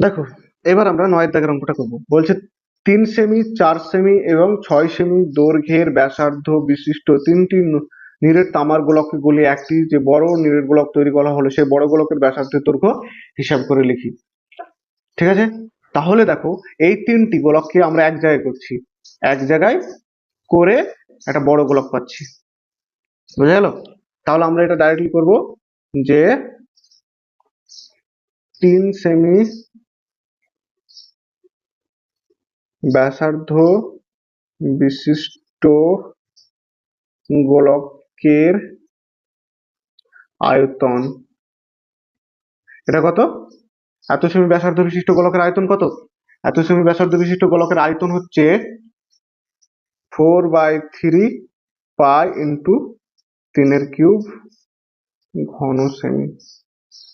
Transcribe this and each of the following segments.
দেখো, এবার আমরা নয়ের দাগের অঙ্কটা করব। বলছে তিন সেমি, চার সেমি এবং ছয় সেমি দৈর্ঘ্যের ব্যাসার্ধ বিশিষ্ট তিনটি ন- নিরেট তামার গোলককে গলিয়ে একটি যে বড় নিরেট গোলক তৈরি করা হলো, সেই বড় গোলকের ব্যাসার্ধের দৈর্ঘ্য হিসাব করে লিখি। ঠিক আছে? তাহলে দেখো, এই তিনটি গোলককে আমরা এক জায়গায় করছি। এক জায়গায় করে একটা বড় গোলক পাচ্ছি। বুঝা গেল? তাহলে আমরা এটা ডাইরেক্টলি করব যে তিন সেমি ব্যাসার্ধ বিশিষ্ট গোলকের আয়তন। এটা কত? এত সেমি ব্যাসার্ধ বিশিষ্ট গোলকের আয়তন কত? এত সেমি ব্যাসার্ধ বিশিষ্ট গোলকের আয়তন হচ্ছে four by three pi into তিনের কিউব ঘন সেমি।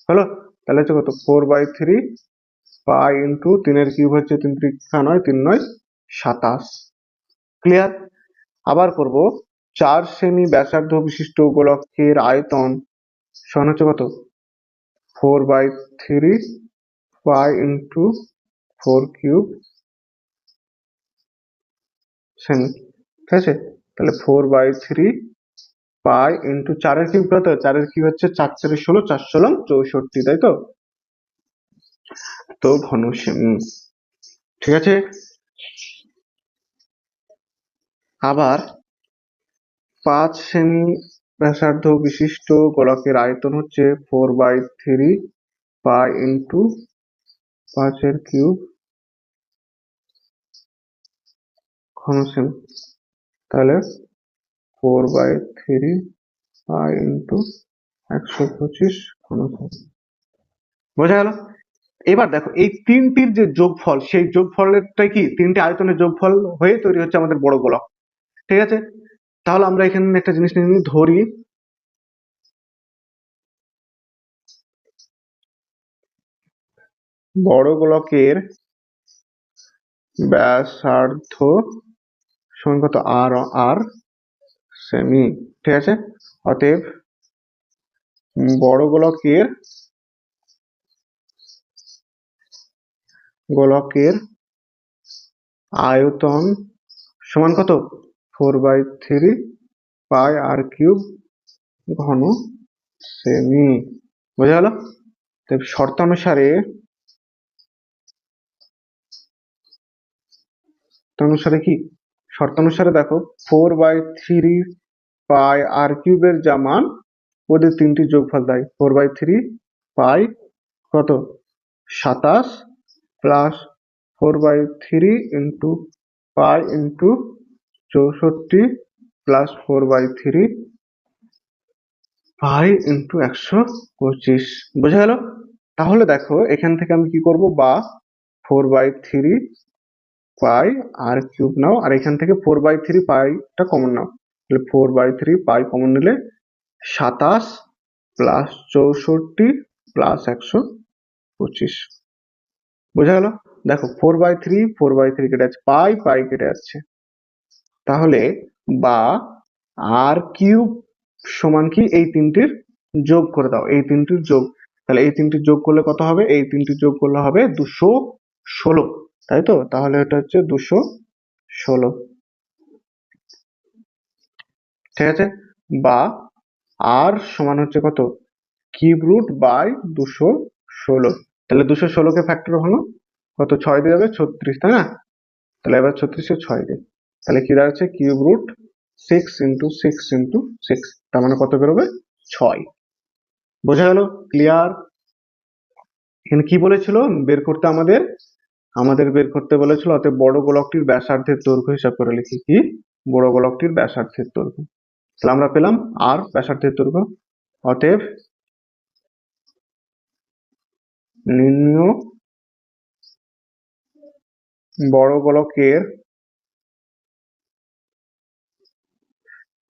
হলো? তাহলে হচ্ছে কত? Four by three pi into তিনের কিউব হচ্ছে তিন ত্রিকা নয়, তিন নয় সাতাশ। ক্লিয়ার আবার করব। চার সেমি ব্যাসার্ধ বিশিষ্ট গোলকের আয়তন সমান হচ্ছে কত? Four by three pi into four cube semi ঠিক আছে? তাহলে four by three pi into চারের কিউব কত? চারের কিউব হচ্ছে চার চারে ষোলো, চার ষোলো, চৌষট্টি, তাই তো? তো ঘন সেমি ঠিক আছে? আবার পাঁচ সেমি ব্যাসার্ধ বিশিষ্ট গোলকের আয়তন হচ্ছে four by three pi into পাঁচের কিউব ঘন সেমি তাহলে four by three pi into একশো পঁচিশ ঘন সেমি বোঝা গেল? এবার দেখো, এই তিনটির যে যোগফল, সেই যোগফলেরটা কি? তিনটি আয়তনের যোগফল হয়ে তৈরি হচ্ছে আমাদের বড় গোলক। ঠিক আছে? তাহলে আমরা এখানে একটা জিনিস নিয়ে ধরি। বড় গোলকের ব্যাসার্ধ সমান কত? আর আর সেমি ঠিক আছে? অতএব বড় গোলকের গোলকের আয়তন সমান কত? Four by three pi R cube ঘন সেমি বোঝা গেল? তো শর্তানুসারে শর্তানুসারে কি? শর্তানুসারে দেখো four by three pi R কিউবের যা মান, ওদের তিনটি যোগফল দেয়। ফোর বাই থ্রি পাই কত? সাতাশ। Plus four by three into pi into চৌষট্টি plus four by three pi into একশো পঁচিশ। বোঝা গেল? তাহলে দেখো, এখান থেকে আমি কি করব? বা four by three pi R cube নাও, আর এখান থেকে ফোর বাই থ্রি পাইটা কমন নাও। তাহলে four by three pi common নিলে সাতাশ প্লাস চৌষট্টি প্লাস একশো পঁচিশ। বোঝা গেল? দেখো four by three four by three কেটে যাচ্ছে, পাই পাই কেটে যাচ্ছে। তাহলে বা আর কিউব সমান কি? এই তিনটির যোগ করে দাও, এই তিনটির যোগ। তাহলে এই তিনটির যোগ করলে কত হবে? এই তিনটির যোগ করলে হবে দুশো ষোলো। তাই তো? তাহলে এটা হচ্ছে দুশো ষোলো। ঠিক আছে? বা আর সমান হচ্ছে কত? কিউব রুট বাই দুশো ষোলো। তাহলে দুশো ষোলোকে ফ্যাক্টর হলো কত? ছয় দিয়ে যাবে ছত্রিশ, তাই না? তাহলে এবার ছত্রিশে ছয় দিয়ে তাহলে কি দাঁড়াচ্ছে? Cube root six into six into six, তার মানে কত বেরোবে? ছয়। বোঝা গেল? ক্লিয়ার? এখানে কি বলেছিল? বের করতে আমাদের আমাদের বের করতে বলেছিল, অতএব বড় গোলকটির ব্যাসার্ধের দৈর্ঘ্য হিসাব করে লিখি। কি? বড় গোলকটির ব্যাসার্ধের দৈর্ঘ্য। তাহলে আমরা পেলাম আর ব্যাসার্ধের দৈর্ঘ্য। অতএব নির্ণয় বড় গোলকের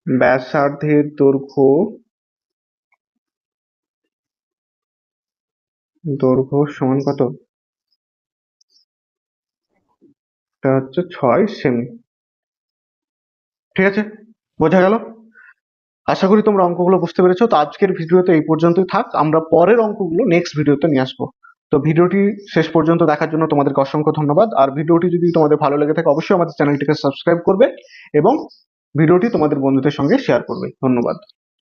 ব্যাসার্ধের দৈর্ঘ্য দৈর্ঘ্য সমান কত? হচ্ছে ছয় সেমি। ঠিক আছে? বোঝা গেল? আশা করি তোমরা অঙ্কগুলো বুঝতে পেরেছ। তো আজকের ভিডিওতে এই পর্যন্তই থাক। আমরা পরের অঙ্কগুলো নেক্সট ভিডিওতে নিয়ে আসব। তো ভিডিওটি শেষ পর্যন্ত দেখার জন্য তোমাদেরকে অসংখ্য ধন্যবাদ। আর ভিডিওটি যদি তোমাদের ভালো লেগে থাকে, অবশ্যই আমাদের চ্যানেলটিকে সাবস্ক্রাইব করবে এবং ভিডিওটি তোমাদের বন্ধুদের সঙ্গে শেয়ার করবে। ধন্যবাদ।